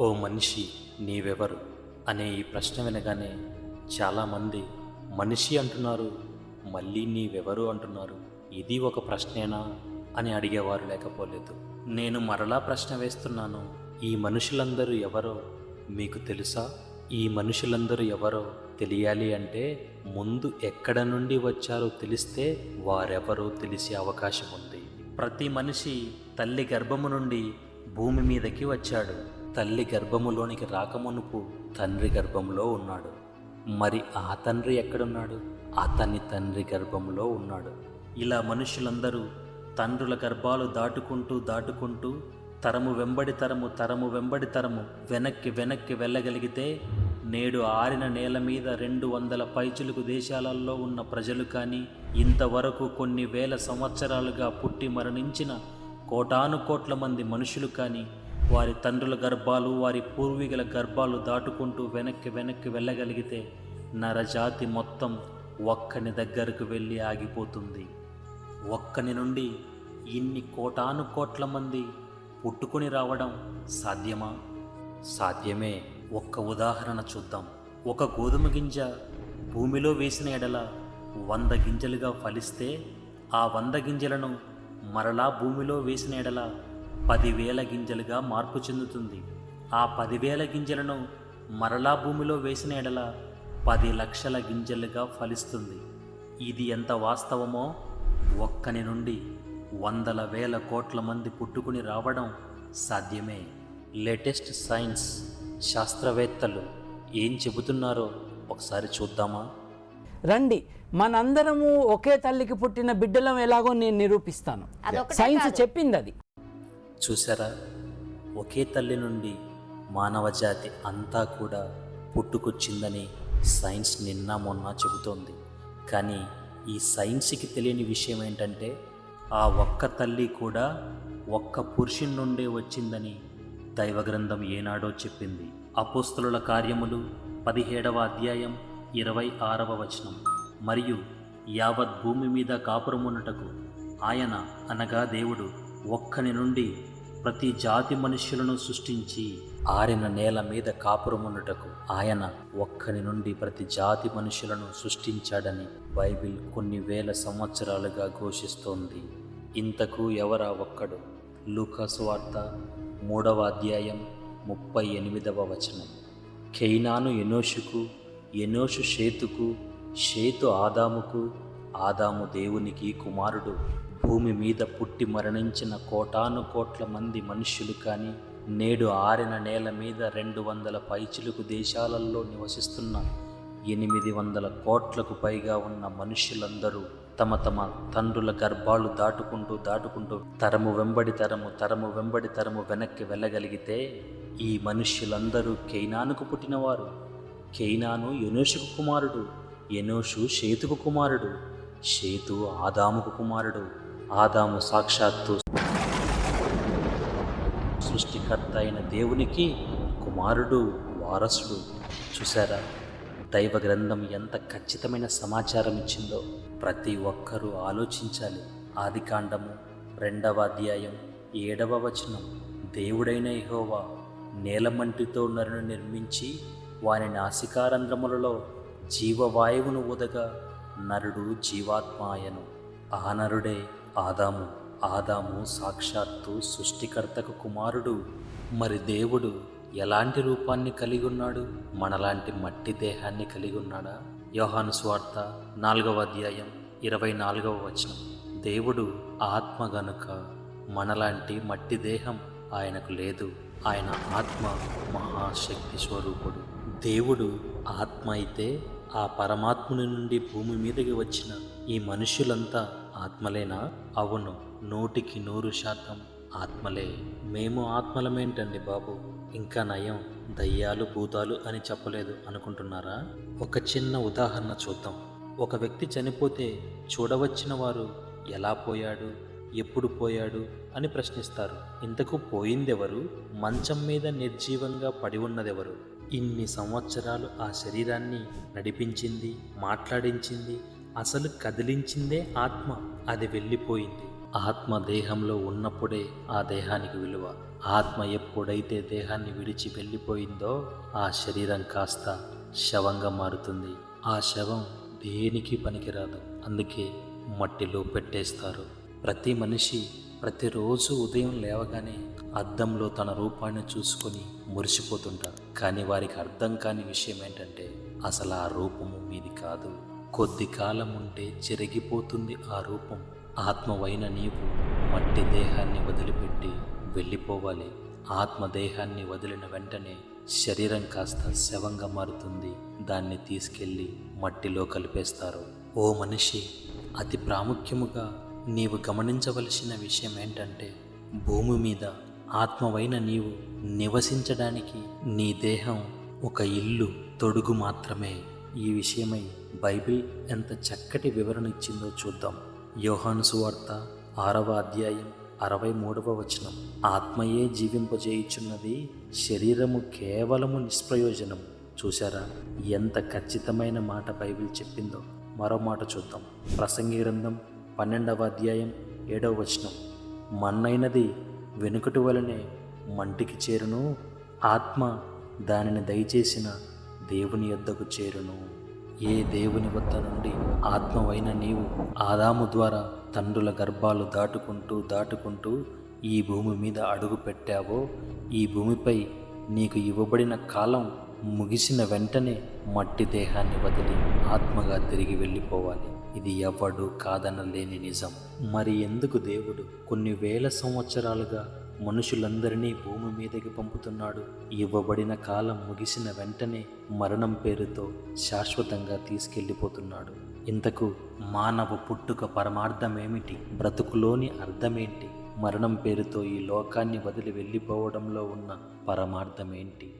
ఓ మనిషి నీవెవరు? అనే ఈ ప్రశ్న వినగానే చాలామంది మనిషి అంటున్నారు మళ్ళీ నీవెవరు అంటున్నారు? ఇది ఒక ప్రశ్నేనా? అని అడిగేవారు లేకపోలేదు. నేను మరలా ప్రశ్న వేస్తున్నాను ఈ మనుషులందరూ ఎవరో మీకు తెలుసా? ఈ మనుషులందరూ ఎవరో తెలియాలి అంటే ముందు ఎక్కడ నుండి వచ్చారో తెలిస్తే వారెవరో తెలిసే అవకాశం ఉంది ప్రతి మనిషి తల్లి గర్భము నుండి భూమి మీదకి వచ్చాడు. తల్లి గర్భములోనికి రాకమునుపు తండ్రి గర్భంలో ఉన్నాడు. మరి ఆ తండ్రి ఎక్కడున్నాడు? అతని తండ్రి గర్భంలో ఉన్నాడు. ఇలా మనుషులందరూ తండ్రుల గర్భాలు దాటుకుంటూ దాటుకుంటూ తరము వెంబడి తరము తరము వెంబడి తరము వెనక్కి వెనక్కి వెళ్ళగలిగితే నేడు ఆరిన నేల మీద రెండు వందల పైచులకు దేశాలలో ఉన్న ప్రజలు కానీ ఇంతవరకు కొన్ని వేల సంవత్సరాలుగా పుట్టి మరణించిన కోటాను కోట్ల మంది మనుషులు కానీ వారి తండ్రుల గర్భాలు వారి పూర్వీకుల గర్భాలు దాటుకుంటూ వెనక్కి వెనక్కి వెళ్ళగలిగితే నరజాతి మొత్తం ఒక్కని దగ్గరకు వెళ్ళి ఆగిపోతుంది. ఒక్కని నుండి ఇన్ని కోటాను కోట్ల మంది పుట్టుకొని రావడం సాధ్యమా? సాధ్యమే. ఒక్క ఉదాహరణ చూద్దాం. ఒక గోధుమ గింజ భూమిలో వేసిన ఎడల వంద గింజలుగా ఫలిస్తే ఆ వంద గింజలను మరలా భూమిలో వేసిన ఎడల పదివేల గింజలుగా మార్పు చెందుతుంది. ఆ పదివేల గింజలను మరలా భూమిలో వేసిన ఎడల పది లక్షల గింజలుగా ఫలిస్తుంది. ఇది ఎంత వాస్తవమో? ఒక్కని నుండి వందల వేల కోట్ల మంది పుట్టుకుని రావడం సాధ్యమే. లేటెస్ట్ సైన్స్ శాస్త్రవేత్తలు ఏం చెబుతున్నారో ఒకసారి చూద్దామా? రండి మనందరము ఒకే తల్లికి పుట్టిన బిడ్డలం ఎలాగో నేను నిరూపిస్తాను. సైన్స్. చెప్పింది అది. చూసారా? ఒకే తల్లి నుండి మానవజాతి అంతా కూడా పుట్టుకొచ్చిందని సైన్స్ నిన్న మొన్న చెబుతోంది. కానీ ఈ సైన్స్కి తెలియని విషయం ఏంటంటే ఆ ఒక్క తల్లి కూడా ఒక్క పురుషుని నుండే వచ్చిందని దైవగ్రంథం ఏనాడో చెప్పింది. అపోస్తుల కార్యములు పదిహేడవ అధ్యాయం ఇరవై ఆరవ వచనం. మరియు యావత్ భూమి మీద కాపురమున్నటకు ఆయన అనగా దేవుడు ఒక్కని నుండి ప్రతి జాతి మనుష్యులను సృష్టించి ఆరిన నేల మీద కాపురమున్నటకు ఆయన ఒక్కని నుండి ప్రతి జాతి మనుషులను సృష్టించాడని బైబిల్ కొన్ని వేల సంవత్సరాలుగా ఘోషిస్తోంది. ఇంతకు ఎవరా ఒక్కడు? లూకాసు వార్త మూడవ అధ్యాయం ముప్పై ఎనిమిదవ వచనం. కెయినాను ఎనోషుకు ఎనోషు షేతుకు షేతు ఆదాముకు ఆదాము దేవునికి కుమారుడు భూమి మీద పుట్టి మరణించిన కోటాను కోట్ల మంది మనుష్యులు కానీ నేడు ఆరిన నేల మీద రెండు వందల పైచిలుకు దేశాలలో నివసిస్తున్న ఎనిమిది వందల కోట్లకు పైగా ఉన్న మనుష్యులందరూ తమ తమ తండ్రుల గర్భాలు దాటుకుంటూ దాటుకుంటూ తరము వెంబడి తరము తరము వెంబడి తరము వెనక్కి వెళ్ళగలిగితే ఈ మనుష్యులందరూ కెయినానుకు పుట్టినవారు. కెయినాను ఎనోషుకు కుమారుడు ఎనోషు షేతుకు కుమారుడు షేతు ఆదాముకు కుమారుడు ఆదాము సాక్షాత్తు సృష్టికర్త అయిన దేవునికి కుమారుడు వారసుడు. చూసారా దైవ గ్రంథం ఎంత ఖచ్చితమైన సమాచారం ఇచ్చిందో ప్రతి ఒక్కరూ ఆలోచించాలి. ఆది కాండము రెండవ అధ్యాయం ఏడవ వచనం. దేవుడైన ఇహోవా నేలమంటితో నరును నిర్మించి వాని నాసికారంధ్రములలో జీవవాయువును ఊదగా నరుడు జీవాత్మాయను ఆ నరుడే ఆదాము ఆదాము సాక్షాత్తు సృష్టికర్తకు కుమారుడు. మరి దేవుడు ఎలాంటి రూపాన్ని కలిగి ఉన్నాడు? మనలాంటి మట్టి దేహాన్ని కలిగి ఉన్నాడా? యోహాను స్వార్త నాలుగవ అధ్యాయం ఇరవై నాలుగవ వచనం. దేవుడు ఆత్మ గనుక మనలాంటి మట్టి దేహం ఆయనకు లేదు. ఆయన ఆత్మ మహాశక్తి స్వరూపుడు. దేవుడు ఆత్మ అయితే ఆ పరమాత్ముని నుండి భూమి మీదకి వచ్చిన ఈ మనుషులంతా ఆత్మలేనా? అవును నూటికి నూరు శాతం ఆత్మలే. మేము ఆత్మలమేంటండి బాబు? ఇంకా నయం దయ్యాలు భూతాలు అని చెప్పలేదు అనుకుంటున్నారా? ఒక చిన్న ఉదాహరణ చూద్దాం. ఒక వ్యక్తి చనిపోతే చూడవచ్చిన వారు ఎలా పోయాడు ఎప్పుడు పోయాడు అని ప్రశ్నిస్తారు. ఇంతకు పోయిందెవరు? మంచం మీద నిర్జీవంగా పడి ఉన్నదెవరు? ఇన్ని సంవత్సరాలు ఆ శరీరాన్ని నడిపించింది మాట్లాడించింది అసలు కదిలించిందే ఆత్మ అది వెళ్ళిపోయింది. ఆత్మ దేహంలో ఉన్నప్పుడే ఆ దేహానికి విలువ. ఆత్మ ఎప్పుడైతే దేహాన్ని విడిచి వెళ్ళిపోయిందో ఆ శరీరం కాస్త శవంగా మారుతుంది. ఆ శవం దేనికి పనికిరాదు. అందుకే మట్టిలో పెట్టేస్తారు. ప్రతి మనిషి ప్రతిరోజు ఉదయం లేవగానే అద్దంలో తన రూపాన్ని చూసుకొని మురిసిపోతుంటారు కానీ వారికి అర్థం కాని విషయం ఏంటంటే అసలు ఆ రూపము మీది కాదు. కొద్ది కాలం ఉంటే చెరిగిపోతుంది ఆ రూపం. ఆత్మవైన నీవు మట్టి దేహాన్ని వదిలిపెట్టి వెళ్ళిపోవాలి. ఆత్మదేహాన్ని వదిలిన వెంటనే శరీరం కాస్త శవంగా మారుతుంది. దాన్ని తీసుకెళ్ళి మట్టిలో కలిపేస్తారు. ఓ మనిషి అతి ప్రాముఖ్యముగా నీవు గమనించవలసిన విషయం ఏంటంటే భూమి మీద ఆత్మవైన నీవు నివసించడానికి నీ దేహం ఒక ఇల్లు తొడుగు మాత్రమే. ఈ విషయమై బైబిల్ ఎంత చక్కటి వివరణ ఇచ్చిందో చూద్దాం. యోహాను సువార్త ఆరవ అధ్యాయం అరవై మూడవ వచనం. ఆత్మయే జీవింపజేయుచున్నది శరీరము కేవలము నిష్ప్రయోజనం. చూశారా? ఎంత ఖచ్చితమైన మాట బైబిల్ చెప్పిందో. మరో మాట చూద్దాం. ప్రసంగి గ్రంథం పన్నెండవ అధ్యాయం ఏడవ వచనం. మన్నైనది వెనుకటి వలనే మంటికి చేరును. ఆత్మ దానిని దయచేసిన దేవుని యొద్దకు చేరును. ఏ దేవుని వద్ద నుండి ఆత్మవైన నీవు ఆదాము ద్వారా తండ్రుల గర్భాలు దాటుకుంటూ దాటుకుంటూ ఈ భూమి మీద అడుగు పెట్టావో ఈ భూమిపై నీకు ఇవ్వబడిన కాలం ముగిసిన వెంటనే మట్టి దేహాన్ని వదిలి ఆత్మగా తిరిగి వెళ్ళిపోవాలి. ఇది ఎవడు కాదనలేని నిజం. మరి ఎందుకు దేవుడు కొన్ని వేల సంవత్సరాలుగా మనుషులందరినీ భూమి మీదకి పంపుతున్నాడు. ఇవ్వబడిన కాలం ముగిసిన వెంటనే మరణం పేరుతో శాశ్వతంగా తీసుకెళ్ళిపోతున్నాడు. ఇంతకు మానవ పుట్టుక పరమార్థమేమిటి? బ్రతుకులోని అర్థమేంటి? మరణం పేరుతో ఈ లోకాన్ని వదిలి వెళ్ళిపోవడంలో ఉన్న పరమార్థమేంటి?